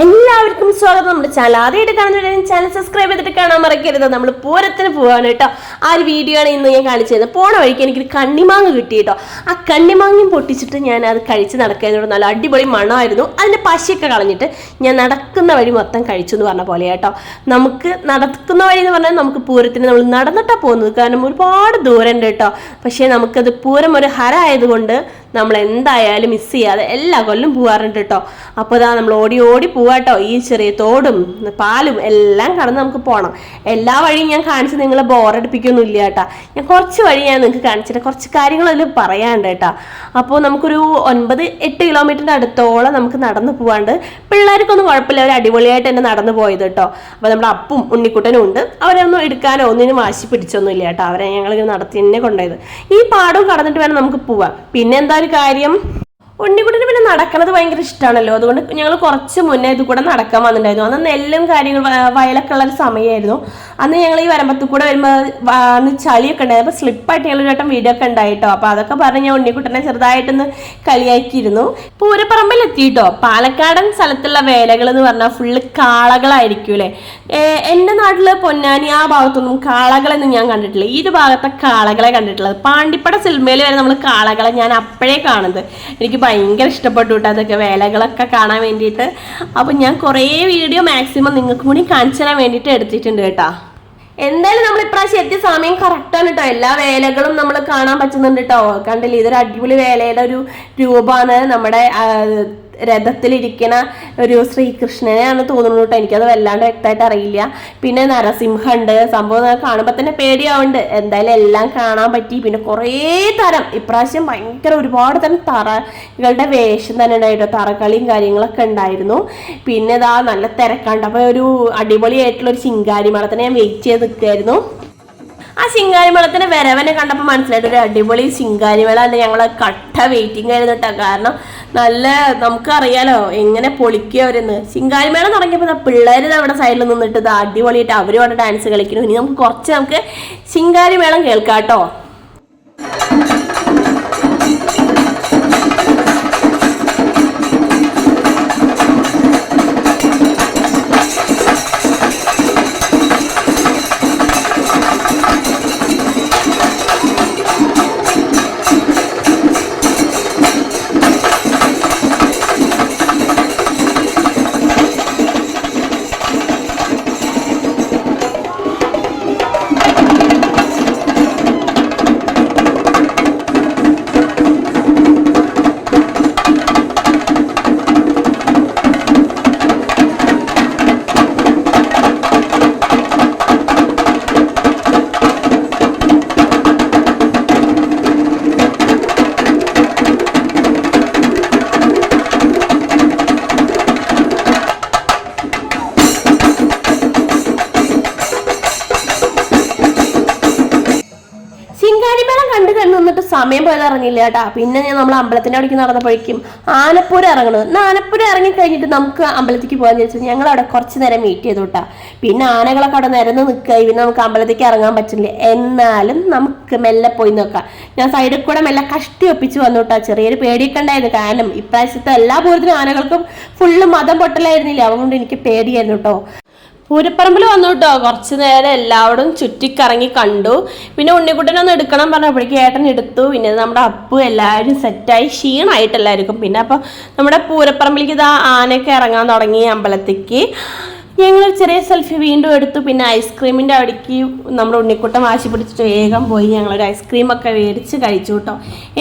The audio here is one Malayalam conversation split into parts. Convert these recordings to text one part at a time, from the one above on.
എല്ലാവർക്കും സ്വാഗതം. നമ്മുടെ ചാനൽ ആദ്യമായിട്ട് കാണുന്ന ചാനൽ സബ്സ്ക്രൈബ് ചെയ്തിട്ട് കാണാൻ മറക്കരുത്. നമ്മൾ പൂരത്തിന് പോവാണ് കേട്ടോ. ആ ഒരു വീഡിയോ ആണ് ഇന്ന് ഞാൻ കാണിച്ചു തരുന്നത് പോണ വഴിക്ക് എനിക്കൊരു കണ്ണിമാങ്ങ കിട്ടി കേട്ടോ. ആ കണ്ണിമാങ്ങയും പൊട്ടിച്ചിട്ട് ഞാൻ അത് കഴിച്ച് നടക്കുന്നതിനോട് നല്ല അടിപൊളി മണമായിരുന്നു. അതിന്റെ പശിയൊക്കെ കളഞ്ഞിട്ട് ഞാൻ നടക്കുന്ന വഴി മൊത്തം കഴിച്ചു എന്ന് പറഞ്ഞ പോലെ കേട്ടോ. നമുക്ക് നടക്കുന്ന വഴി എന്ന് പറഞ്ഞാൽ നമുക്ക് പൂരത്തിന് നമ്മൾ നടന്നിട്ടാണ് പോകുന്നത്. കാരണം ഒരുപാട് ദൂരം ഉണ്ട് കേട്ടോ. പക്ഷേ നമുക്കത് പൂരം ഒരു ഹര ആയതുകൊണ്ട് നമ്മൾ എന്തായാലും മിസ് ചെയ്യാതെ എല്ലാ കൊല്ലം പോകാറുണ്ട് കേട്ടോ അപ്പോൾ ഇതാ നമ്മൾ ഓടി ഓടി പോവാട്ടോ. ഈ ചെറിയ തോടും പാലും എല്ലാം കടന്ന് നമുക്ക് പോകണം എല്ലാ വഴിയും ഞാൻ കാണിച്ച് നിങ്ങളെ ബോറടിപ്പിക്കൊന്നുമില്ല കേട്ടോ ഞാൻ കുറച്ച് വഴി ഞാൻ നിങ്ങൾക്ക് കാണിച്ചിട്ട് കുറച്ച് കാര്യങ്ങൾ അതിൽ പറയാണ്ട് കേട്ടാ അപ്പോൾ നമുക്കൊരു ഒൻപത് എട്ട് കിലോമീറ്ററിന്റെ അടുത്തോളം നമുക്ക് നടന്നു പോവാണ്ട്. പിള്ളേർക്കൊന്നും കുഴപ്പമില്ല. അവർ അടിപൊളിയായിട്ട് തന്നെ നടന്നു പോയത് കേട്ടോ അപ്പോൾ നമ്മുടെ അപ്പും ഉണ്ണിക്കുട്ടനും ഉണ്ട്. അവരൊന്നും എടുക്കാനോ ഒന്നിനും വാശി പിടിച്ചൊന്നുമില്ല കേട്ടോ അവരെ ഞങ്ങൾ നടത്തി തന്നെ കൊണ്ടുപോയത്. ഈ പാടവും കടന്നിട്ട് വേണം നമുക്ക് പോവാം പിന്നെ ഒരു കാര്യം ഉണ്ണിക്കുട്ടിന് പിന്നെ നടക്കണത് ഭയങ്കര ഇഷ്ടമാണല്ലോ അതുകൊണ്ട് ഞങ്ങൾ കുറച്ച് മുന്നേ ഇത് കൂടെ നടക്കാൻ വന്നിട്ടുണ്ടായിരുന്നു. അന്ന് നെല്ലും കാര്യങ്ങൾ വയലൊക്കെ ഉള്ള ഒരു സമയമായിരുന്നു അന്ന് ഞങ്ങൾ ഈ വരമ്പത്ത് കൂടെ വരുമ്പോൾ അന്ന് ചളിയൊക്കെ ഉണ്ടായിരുന്നു. അപ്പോൾ സ്ലിപ്പായിട്ട് ഞങ്ങൾ ചേട്ടൻ വീഡിയോ ഒക്കെ ഉണ്ടായിട്ടോ. അപ്പോൾ അതൊക്കെ പറഞ്ഞ് ഞാൻ ഉണ്ണിക്കുട്ടനെ ചെറുതായിട്ടൊന്ന് കളിയാക്കിയിരുന്നു. പൂരപ്പറമ്പിൽ എത്തിയിട്ടോ പാലക്കാടൻ സ്ഥലത്തുള്ള വേലകൾ എന്ന് പറഞ്ഞാൽ ഫുള്ള് കാളകളായിരിക്കും അല്ലേ എന്റെ നാട്ടിൽ പൊന്നാനി ആ ഭാഗത്തൊന്നും കാളകളെന്നും ഞാൻ കണ്ടിട്ടില്ല. ഈ ഒരു ഭാഗത്തെ കാളകളെ കണ്ടിട്ടുള്ളത്. പാണ്ടിപ്പട സിനിമയിൽ വരെ നമ്മൾ കാളകളെ ഞാൻ അപ്പോഴേ കാണുന്നത്. എനിക്ക് ഭയങ്കര ഇഷ്ടപ്പെട്ടു കേട്ടോ അതൊക്കെ വേലകളൊക്കെ കാണാൻ വേണ്ടിയിട്ട്. അപ്പം ഞാൻ കുറേ വീഡിയോ മാക്സിമം നിങ്ങൾക്ക് കൂടി കാണിച്ചു തരാൻ വേണ്ടിയിട്ട് എടുത്തിട്ടുണ്ട് കേട്ടോ. എന്തായാലും നമ്മൾ ഇപ്രാവശ്യം എത്തിയ സമയം കറക്റ്റാണ് കേട്ടോ എല്ലാ വേലകളും നമ്മൾ കാണാൻ പറ്റുന്നുണ്ട് കേട്ടോ കണ്ടില്ലേ? ഇതൊരു അടിപൊളി വേലയുടെ ഒരു രൂപമാണ്. നമ്മുടെ രഥത്തിലിരിക്കുന്ന ഒരു ശ്രീകൃഷ്ണനെയാണ് തോന്നുന്നത് കേട്ടോ. എനിക്കത് വല്ലാണ്ട് വ്യക്തമായിട്ട് അറിയില്ല. പിന്നെ നരസിംഹമുണ്ട് സംഭവം കാണുമ്പോൾ തന്നെ പേടിയാവുണ്ട് എന്തായാലും എല്ലാം കാണാൻ പറ്റി. പിന്നെ കുറേ തരം. ഇപ്രാവശ്യം ഭയങ്കര ഒരുപാട് തരം തറകളുടെ വേഷം തന്നെ ഉണ്ടായിട്ടോ. തറക്കളിയും കാര്യങ്ങളൊക്കെ ഉണ്ടായിരുന്നു. പിന്നെ ഇതാ നല്ല തിരക്കാണ്ട് അപ്പോൾ ഒരു അടിപൊളിയായിട്ടുള്ള ഒരു ചിങ്കാരി മേളത്തിന് ഞാൻ വെയിറ്റ് ചെയ്ത് നിൽക്കുമായിരുന്നു ആ ശിങ്കാരിമേളത്തിന്റെ വരവനെ കണ്ടപ്പോൾ മനസ്സിലായിട്ട് ഒരു അടിപൊളി ശിങ്കാരിമേള ഉണ്ട് ഞങ്ങൾ കട്ട വെയിറ്റിംഗ് ആയിരുന്നു കേട്ടോ കാരണം നല്ല നമുക്കറിയാലോ എങ്ങനെ പൊളിക്കുക അവരെന്ന്. ശിങ്കാരിമേള തുടങ്ങിയപ്പോൾ പിള്ളേർ അവിടെ സൈഡിൽ നിന്നിട്ട് അടിപൊളിയായിട്ട് അവരും അവിടെ ഡാൻസ് കളിക്കുന്നു. ഇനി നമുക്ക് കുറച്ച് നമുക്ക് ശിങ്കാരിമേളം കേൾക്കാം കേട്ടോ സമയം പോയത് അറിഞ്ഞില്ല കേട്ടാ. പിന്നെ ഞാൻ നമ്മൾ അമ്പലത്തിന്റെ അവിടേക്ക് നടന്നപ്പോഴേക്കും ആനപ്പൂരം ഇറങ്ങണത്. എന്നാൽ ആനപ്പൂരം ഇറങ്ങി കഴിഞ്ഞിട്ട് നമുക്ക് അമ്പലത്തിലേക്ക് പോകാന്ന് ചോദിച്ചാൽ ഞങ്ങൾ അവിടെ കുറച്ച് നേരം വെയിറ്റ് ചെയ്തു കേട്ടാ. പിന്നെ ആനകളൊക്കെ അവിടെ നിരന്ന് നിൽക്കുക പിന്നെ നമുക്ക് അമ്പലത്തിലേക്ക് ഇറങ്ങാൻ പറ്റില്ല. എന്നാലും നമുക്ക് മെല്ലെ പോയി നോക്കാം. ഞാൻ സൈഡിൽ കൂടെ മെല്ലെ കഷ്ടി ഒപ്പിച്ച് വന്നു കേട്ടാ. ചെറിയൊരു പേടിയൊക്കെ ഉണ്ടായിരുന്നു. കാരണം ഇപ്രാവശ്യത്തെ എല്ലാ പൂരത്തിനും ആനകൾക്കും ഫുള്ള് മതം പൊട്ടലായിരുന്നില്ല. അതുകൊണ്ട് എനിക്ക് പേടിയായിരുന്നു കേട്ടോ. പൂരപ്പറമ്പിൽ വന്നു കേട്ടോ. കുറച്ച് നേരം എല്ലാവരും ചുറ്റിക്കറങ്ങി കണ്ടു. പിന്നെ ഉണ്ണിക്കുട്ടനൊന്ന് എടുക്കണം പറഞ്ഞപ്പോഴേക്കും ഏട്ടൻ എടുത്തു. പിന്നെ നമ്മുടെ അപ്പു എല്ലാവരും സെറ്റായി ക്ഷീണമായിട്ടെല്ലാവർക്കും പിന്നെ അപ്പോൾ നമ്മുടെ പൂരപ്പറമ്പിലേക്ക് ഇതാ ആനയൊക്കെ ഇറങ്ങാൻ തുടങ്ങി അമ്പലത്തേക്ക് ഞങ്ങൾ ചെറിയ സെൽഫി വീണ്ടും എടുത്തു. പിന്നെ ഐസ്ക്രീമിന്റെ അവിടേക്ക് നമ്മുടെ ഉണ്ണിക്കൂട്ടം വാശി പിടിച്ചിട്ട് വേഗം പോയി. ഞങ്ങളൊരു ഐസ്ക്രീമൊക്കെ മേടിച്ച് കഴിച്ചു കേട്ടോ.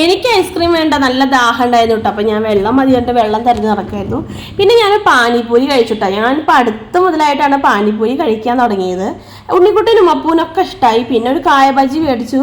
എനിക്ക് ഐസ്ക്രീം വേണ്ട നല്ല ദാഹം ഉണ്ടായിരുന്നു കേട്ടോ. അപ്പോൾ ഞാൻ വെള്ളം മതി കൊണ്ട് വെള്ളം തരുന്ന നടക്കായിരുന്നു പിന്നെ ഞാൻ പാനിപ്പൂരി കഴിച്ചുട്ടോ ഞാൻ ഇപ്പോൾ അടുത്ത് മുതലായിട്ടാണ് പാനിപ്പൂരി കഴിക്കാൻ തുടങ്ങിയത്. ഉണ്ണിക്കുട്ടനും അപ്പൂനൊക്കെ ഇഷ്ടമായി പിന്നെ ഒരു കായ ബജി മേടിച്ചു.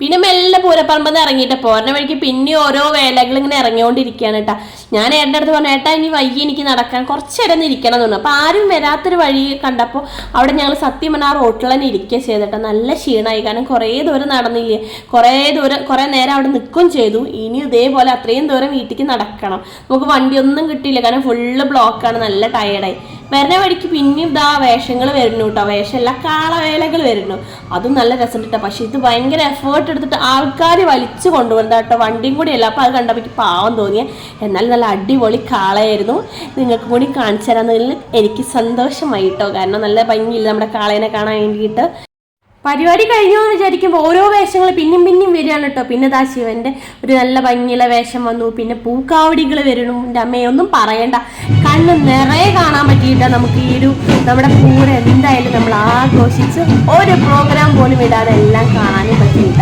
പിന്നെ മെല്ലെ പൂരപ്പറമ്പ് ഇറങ്ങിയിട്ട് പോരണ വഴിക്ക് പിന്നെ ഓരോ വേലകൾ ഇങ്ങനെ ഇറങ്ങിക്കൊണ്ടിരിക്കുകയാണ് കേട്ടോ ഞാൻ ഏട്ടന്റെ അടുത്ത് പറഞ്ഞു ഏട്ടാ ഇനി വൈകി എനിക്ക് നടക്കാൻ കുറച്ച് നേരം ഒന്ന് ഇരിക്കണം എന്ന് പറഞ്ഞു. അപ്പോൾ ആരും വരാത്തൊരു വഴി കണ്ടപ്പോൾ അവിടെ ഞങ്ങൾ സത്യം പറഞ്ഞാൽ ആ റോട്ടിൽ തന്നെ ഇരിക്കുക ചെയ്തിട്ട് നല്ല ക്ഷീണമായി. കാരണം കുറേ ദൂരം നടന്നില്ലേ? കുറേ ദൂരം കുറേ നേരം അവിടെ നിൽക്കുകയും ചെയ്തു. ഇനി ഇതേപോലെ അത്രയും ദൂരം വീട്ടിലേക്ക് നടക്കണം. നമുക്ക് വണ്ടിയൊന്നും കിട്ടിയില്ല. കാരണം ഫുള്ള് ബ്ലോക്കാണ് നല്ല ടയേർഡായി വരുന്ന വഴിക്ക് പിന്നെയും ഇതാ വേഷങ്ങൾ വരുന്നു കേട്ടോ വേഷമല്ല കാളവേലകൾ വരുന്നു. അതും നല്ല രസം കേട്ടോ പക്ഷെ ഇത് ഭയങ്കര എഫേർട്ട് എടുത്തിട്ട് ആൾക്കാർ വലിച്ചു കൊണ്ടുവന്നത് കേട്ടോ വണ്ടിയും കൂടി അല്ല. അപ്പോൾ അത് കണ്ടപ്പോൾ എനിക്ക് പാവം തോന്നിയ. എന്നാൽ നല്ല അടിപൊളി കാളയായിരുന്നു. നിങ്ങൾക്ക് കൂടി കാണിച്ചു തരാമെന്നതിൽ എനിക്ക് സന്തോഷമായി കേട്ടോ കാരണം നല്ല ഭംഗിയില്ല നമ്മുടെ കാളേനെ കാണാൻ വേണ്ടിയിട്ട്. പരിപാടി കഴിഞ്ഞു എന്ന് വിചാരിക്കുമ്പോൾ ഓരോ വേഷങ്ങൾ പിന്നെയും പിന്നെയും വരികയാണ് കേട്ടോ പിന്നെ ദാ ശിവന്റെ ഒരു നല്ല ഭംഗിയുള്ള വേഷം വന്നു. പിന്നെ പൂക്കാവടികൾ വരണു എന്റെ അമ്മയെ ഒന്നും പറയണ്ട. കണ്ണ് നിറയെ പറ്റിയിട്ട നമുക്ക് ഈ ഒരു നമ്മുടെ കൂടെ എന്തായാലും നമ്മൾ ആഘോഷിച്ച് ഒരു പ്രോഗ്രാം പോലും ഇടാതെ എല്ലാം കാണാനും പറ്റിയിട്ട.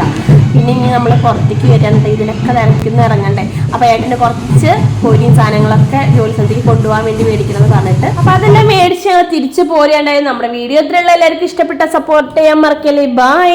പിന്നെ ഇനി നമ്മൾ പുറത്തേക്ക് വരാനുണ്ട് ഇതിനൊക്കെ നിറയ്ക്കുന്ന ഇറങ്ങണ്ടേ. അപ്പൊ ഏട്ടന് കുറച്ച് കോഴിയും സാധനങ്ങളൊക്കെ ജോലി സ്ഥലത്തേക്ക് കൊണ്ടുപോകാൻ വേണ്ടി മേടിക്കണമെന്ന് പറഞ്ഞിട്ട്. അപ്പൊ അതെല്ലാം മേടിച്ച് ഞങ്ങൾ തിരിച്ചു പോരുകയുണ്ടായിരുന്നു. നമ്മുടെ വീഡിയോ ഇത്രയുള്ള എല്ലാവർക്കും ഇഷ്ടപ്പെട്ട സപ്പോർട്ട് ചെയ്യാൻ മറക്കല്ലേ. ബൈ